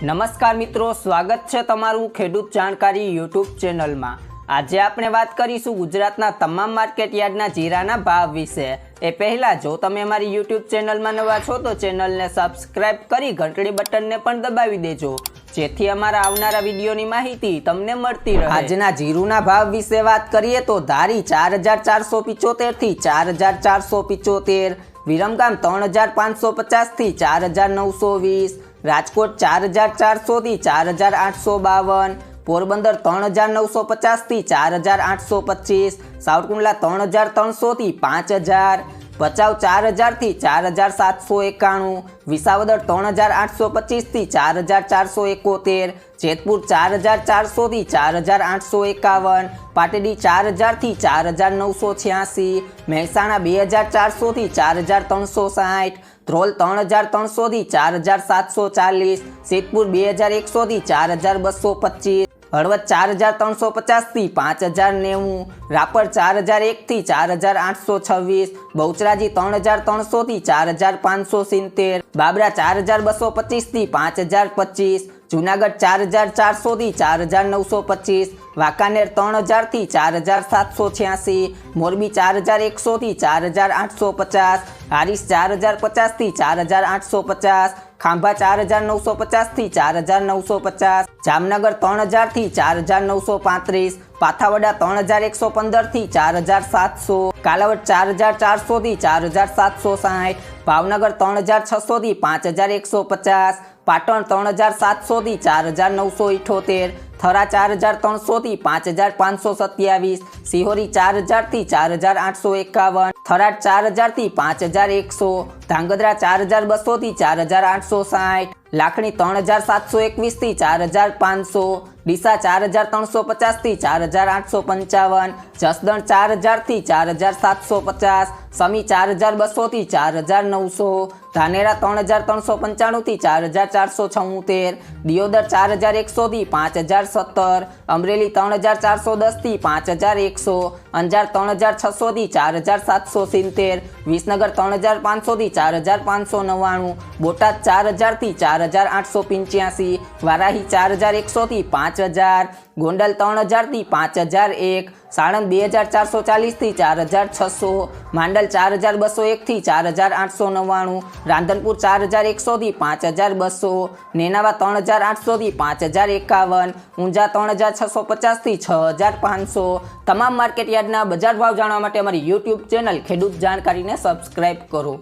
નમસ્કાર મિત્રો, સ્વાગત છે તમારું ખેડૂત જાણકારી યુટ્યુબ ચેનલમાં. આજે આપણે વાત કરીશું ગુજરાતના તમામ માર્કેટ યાર્ડના જીરાના ભાવ વિશે. એ પહેલાં, જો તમે અમારી યુટ્યુબ ચેનલમાં નવા છો, તો ચેનલને સબસ્ક્રાઇબ કરી ઘંટડી બટનને પણ દબાવી દેજો, જેથી અમારા આવનારા વિડીયોની માહિતી તમને મળતી રહે. આજના જીરુના ભાવ વિશે વાત કરીએ તો ધારી ચાર હજાર ચારસો પિચોતેરથી ચાર હજાર ચારસો પિચોતેર, વિરમગામ ત્રણ હજાર પાંચસો પચાસથી ચાર હજાર નવસો વીસ રાજકોટ ચાર હજાર ચારસોથી ચાર હજાર આઠસો બાવન, પોરબંદર ત્રણ હજાર નવસો પચાસથી ચાર હજાર આઠસો પચીસ, સાવરકુંડલા ત્રણ હજાર ત્રણસોથી પાંચ હજાર ભચાઉ ચાર હજારથી ચાર હજાર સાતસો એકાણું, વિસાવદર ત્રણ હજાર આઠસો પચીસથી ચાર હજાર ચારસો એકોતેર, જેતપુર ચાર હજાર ચારસોથી ચાર હજાર આઠસો એકાવન, પાટડી ચાર હજારથી ચાર હજાર નવસો છ્યાસી, મહેસાણા બે હજાર ચારસોથી ચાર હજાર ત્રણસો સાઠ, ધ્રોલ ત્રણ હજાર ત્રણસોથી ચાર હજાર સાતસો ચાલીસ, સિદ્ધપુર બે હજાર એકસોથી ચાર હજાર બસો પચીસ. હળવદ ચાર હજાર ત્રણસો પચાસથી પાંચ હજાર નેવું, રાપર ચાર હજાર એકથી ચાર હજાર આઠસો છવ્વીસ, બહુચરાજી ત્રણ હજાર ત્રણસોથી ચાર હજાર પાંચસો સિત્તેર, બાબરા ચાર હજાર બસો પચીસથી પાંચ હજાર પચીસ જુનાગઢ ચાર હજાર ચારસોથી ચાર હજાર નવસો પચીસ વાંકાનેર ત્રણ હજારથી ચાર હજાર સાતસો છ્યાસી મોરબી ચાર હજાર એકસોથી ચાર હજાર આઠસો પચાસ હારીસ ચાર હજાર પચાસથી ચાર હજાર આઠસો પચાસ ખાંભા ચાર હજાર નવસો પચાસથી ચાર હજાર નવસો પચાસ જામનગર ત્રણ હજારથી ચાર હજાર નવસો પાંત્રીસ પાથાવડા ત્રણ હજાર એકસો પંદરથી ચાર હજાર સાતસો કાલાવડ ચાર હજાર ચારસોથી ચાર હજાર સાતસો સાઠ ભાવનગર ત્રણ હજાર છસોથી પાંચ હજાર એકસો પચાસ, પાટણ ત્રણ હજાર સાતસોથી ચાર હજાર નવસો ઇઠોતેર, થરા ચાર હજાર ત્રણસોથી પાંચ હજાર પાંચસો સત્યાવીસ, સિહોરી ચાર હજારથી ચાર હજાર આઠસો એકાવન, થરાદ ચાર હજારથી પાંચ હજાર એકસો, ધાંગધ્રા ચાર હજાર બસોથી ચાર હજાર આઠસો સાઠ, લાખણી ત્રણ હજાર સાતસો એકવીસથી ચાર હજાર પાંચસો ડીસા ચાર હજાર ત્રણસો પચાસથી ચાર હજાર આઠસો પંચાવન જસદણ ચાર હજારથી ચાર હજાર સાતસો પચાસ સમી ચાર હજાર બસોથી ચાર હજાર નવસો ધાનેરા ત્રણ હજાર ત્રણસો પંચાણુંથી ચાર હજાર ચારસો છઉતેર દિયોદર ચાર હજાર એકસોથી પાંચ હજાર સત્તર અમરેલી ત્રણ હજાર ચારસો દસથી પાંચ હજાર એકસો અંજાર ત્રણ હજાર છસોથી ચાર હજાર સાતસો સિત્તેર વિસનગર ત્રણ હજાર પાંચસોથી ચાર હજાર પાંચસો નવ્વાણું બોટાદ ચાર હજારથી ચાર હજાર આઠસો પંચ્યાસી વારાહી ચાર હજાર એકસોથી હજાર, ગોંડલ ત્રણ હજારથી પાંચ હજાર એક, સાણંદ બે હજાર ચારસો ચાલીસથી ચાર હજાર છસો, માંડલ ચાર હજાર બસો એકથી ચાર હજાર આઠસો નવ્વાણું, રાંધનપુર ચાર હજાર એકસોથી પાંચ હજાર બસો, નેનાવા ત્રણ હજાર આઠસોથી પાંચ હજાર એકાવન, ઊંઝા ત્રણ હજાર છસો પચાસથી છ હજાર પાંચસો. તમામ માર્કેટ યાર્ડના બજાર ભાવ જાણવા માટે અમારી યુટ્યુબ ચેનલ ખેડૂત જાણકારીને સબસ્ક્રાઇબ કરો.